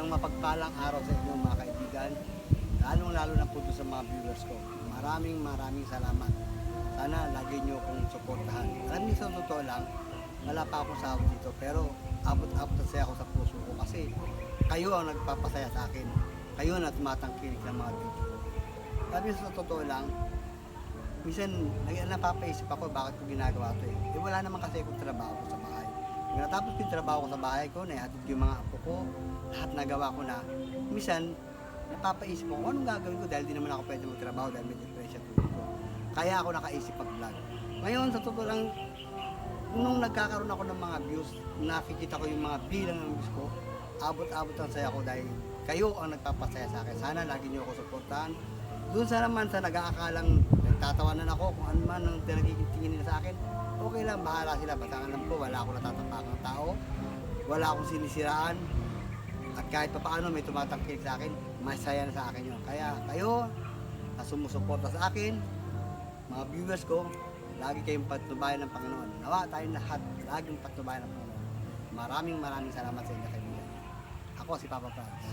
Isang mapagpalang araw sa inyo mga kaibigan. Lalong lalo na po sa mga viewers ko. Maraming maraming salamat. Sana lagi nyo akong suportahan. Alam niyo sa totoo lang, wala pa akong sahod dito pero abot-abot na saya ako sa puso ko kasi kayo ang nagpapasaya sa akin. Kayo na tumatangkilik ng mga video ko. Sabi sa totoo lang, minsan napapaisip ako bakit ko ginagawa to eh. Eh wala naman kasi akong trabaho sa bahay. Nung natapos ko yung trabaho ko sa bahay ko, naihatid ko yung mga apo ko, lahat nagawa ko na. Minsan, napapaisip ko anong gagawin ko dahil di naman ako pwede magtrabaho dahil may depression ko. Kaya ako nakaisip mag-vlog. Ngayon, sa totoo lang, nung nagkakaroon ako ng mga views, nakikita ko yung mga bilang ng views ko, abot-abot ang saya ko dahil kayo ang nagpapasaya sa akin. Sana lagi niyo ako suportahan. Doon sa naman sa nag-aakalang nagtatawanan ako kung ano man ang tingin nila sa akin, okay lang, bahala sila. Basta alam ko, wala akong natatapakang tao, wala akong sinisiraan, at kahit pa paano may tumatangkilik sa akin, masaya na sa akin yun. Kaya kayo, na sumusuporta sa akin, mga viewers ko, lagi kayong patnubayan ng Panginoon. Nawa tayong lahat, laging patnubayan ng Panginoon. Maraming maraming salamat sa inyo kaibigan. Ako si Papa Franz.